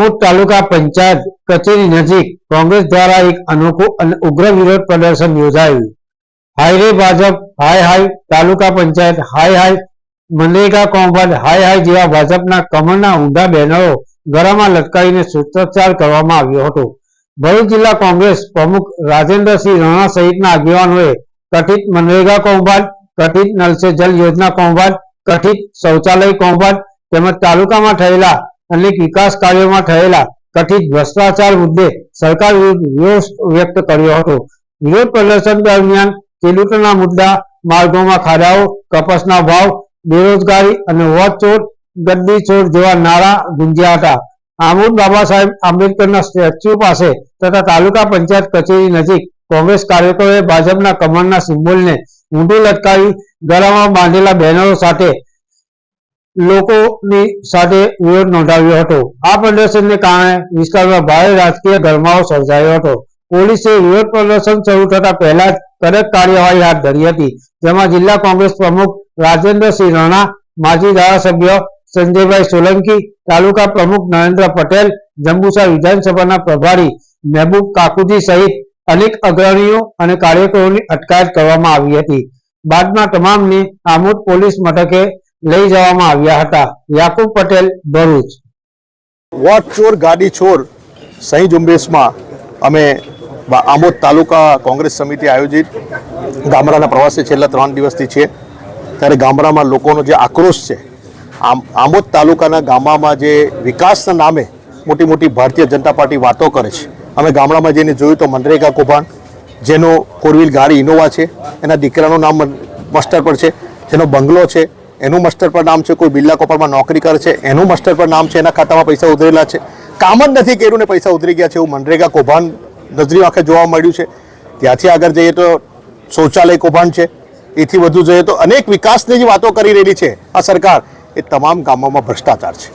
આમોદ તાલુકા પંચાયત કચેરી નજીક કોંગ્રેસ દ્વારા એક અનોખું અને ઉગ્ર વિરોધ પ્રદર્શન યોજાયું. હાય રે ભાજપ હાય હાય તાલુકા પંચાયત હાય હાય મનરેગા કૌભાંડ હાય હાય જેવા ભાજપના કમળના ઊંધા બેનરો ગળામાં લટકાવીને સૂત્રોચ્ચાર કરવામાં આવ્યો હતો. ભરૂચ જિલ્લા કોંગ્રેસ પ્રમુખ રાજેન્દ્રસિંહ રાણા સહિતના આગેવાનોએ કથિત મનરેગા કૌભાંડ કથિત નલ જલ યોજના કૌભાંડ કથિત શૌચાલય કૌભાંડ તેમજ તાલુકામાં થયેલા અનેક વિકાસ કાર્યોમાં થયેલા કથિત ભ્રષ્ટાચાર મુદ્દે સરકાર વિરુદ્ધ વિરોધ વ્યક્ત કર્યો હતો. વિરોધ પ્રદર્શન દરમિયાન ખેડૂતોના મુદ્દા, માર્ગોમાં ખાડાઓ, કપાસના ભાવ, બેરોજગારી અને વોટ ગદ્દી ચોર જેવા નારા ગુંજ્યા હતા. આમોદ બાબા સાહેબ આંબેડકરના સ્ટેચ્યુ પાસે તથા તાલુકા પંચાયત કચેરી નજીક કોંગ્રેસ કાર્યકરોએ ભાજપના કમળના સિમ્બોલને ઊંધું લટકાવી ગળામાં બાંધેલા બેનરો સાથે લોકોની સાથે વિરોધ નોંધાવ્યો હતો. આ પ્રદર્શનને કારણે વિસ્તારમાં ભારે રાજકીય ગરમાવો સર્જાયો હતો. પોલીસે વિરોધ પ્રદર્શન શરૂ થતા પહેલા જ કડક કાર્યવાહી હાથ ધરી હતી, જેમાં જિલ્લા કોંગ્રેસ પ્રમુખ રાજેન્દ્રસિંહ રાણા, માજી ધારાસભ્ય સંજયભાઈ સોલંકી, તાલુકા પ્રમુખ નરેન્દ્ર પટેલ, જંબુસર વિધાનસભાના પ્રભારી મહેબૂબ કાકુજી સહિત અનેક અગ્રણીઓ અને કાર્યકરોની અટકાયત કરવામાં આવી હતી. બાદમાં તમામને આમોદ પોલીસ મથકે લઈ જવામાં આવ્યા હતા. યાકુબ પટેલ, ભરૂચ. વોટ ચોર, ગાડી ચોર, સહી ઝુંબેશમાં અમે આમોદ તાલુકા કોંગ્રેસ સમિતિ આયોજિત. ગામડાના પ્રવાસે છેલ્લા ત્રણ દિવસથી છે. ત્યારે ગામડામાં લોકોનો જે આક્રોશ છે, આમ આમોદ તાલુકાના ગામડામાં જે વિકાસના નામે મોટી મોટી ભારતીય જનતા પાર્ટી વાતો કરે છે. અમે ગામડામાં જઈને જોયું તો મનરેગા કૌભાંડ, જેનો ફોર વ્હીલ ગાડી ઇનોવા છે, એના દીકરાનું નામ મસ્ટર પર છે, જેનો બંગલો છે એનું મસ્ટર પર નામ છે, કોઈ બિરલા કોપરમાં નોકરી કરે છે, એનું મસ્ટર પર નામ છે, એના ખાતામાં પૈસા ઉધરેલા છે. કામ જ નથી કર્યું ને પૈસા ઉધરી ગયા છે એવું મનરેગા કૌભાંડ નજરી આંખે જોવા મળ્યું છે. ત્યાંથી આગળ જઈએ તો શૌચાલય કૌભાંડ છે. એથી વધુ જોઈએ તો અનેક વિકાસની જે વાતો કરી રહેલી છે આ સરકાર. એ તમામ ગામોમાં ભ્રષ્ટાચાર છે.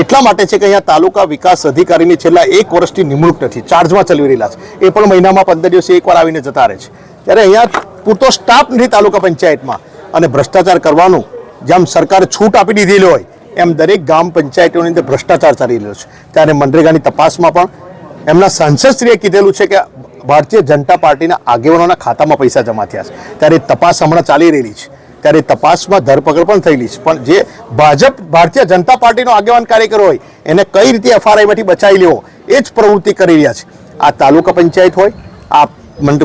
એટલા માટે છે કે અહીંયા તાલુકા વિકાસ અધિકારીની છેલ્લા એક વર્ષથી નિમણૂક નથી, ચાર્જમાં ચલાવી રહેલા છે. એ પણ મહિનામાં પંદર દિવસે એકવાર આવીને જતા રહે છે. ત્યારે અહીંયા પૂરતો સ્ટાફ નથી તાલુકા પંચાયતમાં. અને ભ્રષ્ટાચાર કરવાનું જેમ સરકારે છૂટ આપી દીધેલી હોય, એમ દરેક ગામ પંચાયતોની અંદર ભ્રષ્ટાચાર ચાલી રહ્યો છે. ત્યારે મનરેગાની તપાસમાં પણ એમના સાંસદશ્રીએ કીધેલું છે કે ભારતીય જનતા પાર્ટીના આગેવાનોના ખાતામાં પૈસા જમા થયા છે. ત્યારે તપાસ હમણાં ચાલી રહેલી છે. ત્યારે તપાસમાં ધરપકડ પણ થયેલી છે. પણ જે ભાજપ, ભારતીય જનતા પાર્ટીનો આગેવાન કાર્યકર હોય, એને કઈ રીતે એફઆરઆઈમાંથી બચાવી લેવો, એ જ પ્રવૃત્તિ કરી રહ્યા છે. આ તાલુકા પંચાયત હોય, આ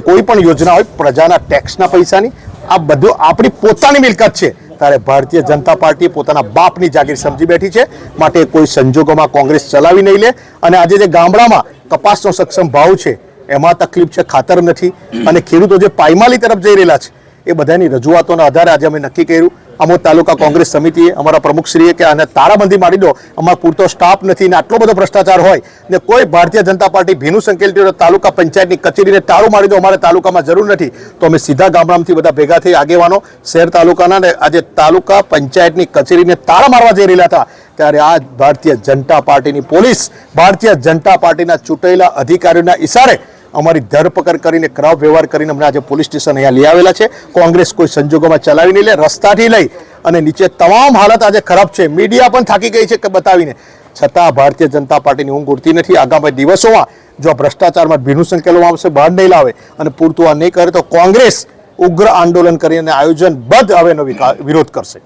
કોઈ પણ યોજના હોય, પ્રજાના ટેક્સના પૈસાની, આ બધું આપણી પોતાની મિલકત છે. ત્યારે ભારતીય જનતા પાર્ટી પોતાના બાપની જાગીર સમજી બેઠી છે. માટે કોઈ સંજોગોમાં કોંગ્રેસ ચલાવી નહીં લે. અને આજે જે ગામડામાં કપાસનો સક્ષમ ભાવ છે, એમાં તકલીફ છે, ખાતર નથી. અને ખેડૂતો જે પાયમાલી તરફ જઈ રહેલા છે એ બધાની રજૂઆતોના આધારે આજે અમે નક્કી કર્યું. અમોદ તાલુકા કોંગ્રેસ સમિતિએ અમારા પ્રમુખશ્રીએ કે આને તારાબંધી મારી દો. અમારા પૂરતો સ્ટાફ નથી ને આટલો બધો ભ્રષ્ટાચાર હોય ને કોઈ ભારતીય જનતા પાર્ટી ભીનું સંકેલ તાલુકા પંચાયતની કચેરીને તાળું મારી દો, અમારે તાલુકામાં જરૂર નથી. તો અમે સીધા ગામડામાંથી બધા ભેગા થઈ આગેવાનો, શહેર તાલુકાના ને આજે તાલુકા પંચાયતની કચેરીને તાળા મારવા જઈ રહેલા હતા. ત્યારે આ ભારતીય જનતા પાર્ટીની પોલીસ ભારતીય જનતા પાર્ટીના ચૂંટાયેલા અધિકારીઓના ઇશારે અમારી ધરપકડ કરીને ક્રાવ વ્યવહાર કરીને અમને આજે પોલીસ સ્ટેશન અહીંયા લઈ આવેલા છે. કોંગ્રેસ કોઈ સંજોગોમાં ચલાવી નહીં લે રસ્તાથી લઈ અને નીચે તમામ હાલત આજે ખરાબ છે. મીડિયા પણ થાકી ગઈ છે કે બતાવીને. છતાં ભારતીય જનતા પાર્ટીની ઊંઘ ઉડતી નથી. આગામી દિવસોમાં જો આ ભ્રષ્ટાચારમાં ભીનું સંકેલવામાં આવશે બહાર નહીં લાવે અને પૂરતું આ નહીં કરે તો કોંગ્રેસ ઉગ્ર આંદોલન કરીને આયોજનબદ્ધ હવેનો વિકા- વિરોધ કરશે.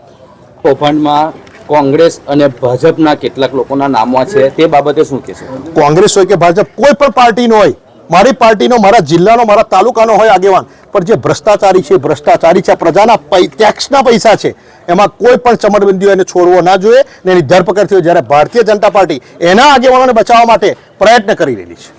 કૌભાંડમાં કોંગ્રેસ અને ભાજપના કેટલાક લોકોના નામો છે તે બાબતે શું કહેશો? કોંગ્રેસ હોય કે ભાજપ કોઈ પણ પાર્ટીનો હોય મારી પાર્ટીનો, મારા જિલ્લાનો, મારા તાલુકાનો હોય આગેવાન, પણ જે ભ્રષ્ટાચારી છે ભ્રષ્ટાચારી છે પ્રજાના ટેક્સના પૈસા છે. એમાં કોઈ પણ ચમરબંધીઓ એને છોડવો ના જોઈએ ને એની ધરપકડ થઈ જ્યારે ભારતીય જનતા પાર્ટી એના આગેવાનોને બચાવવા માટે પ્રયત્ન કરી રહેલી છે.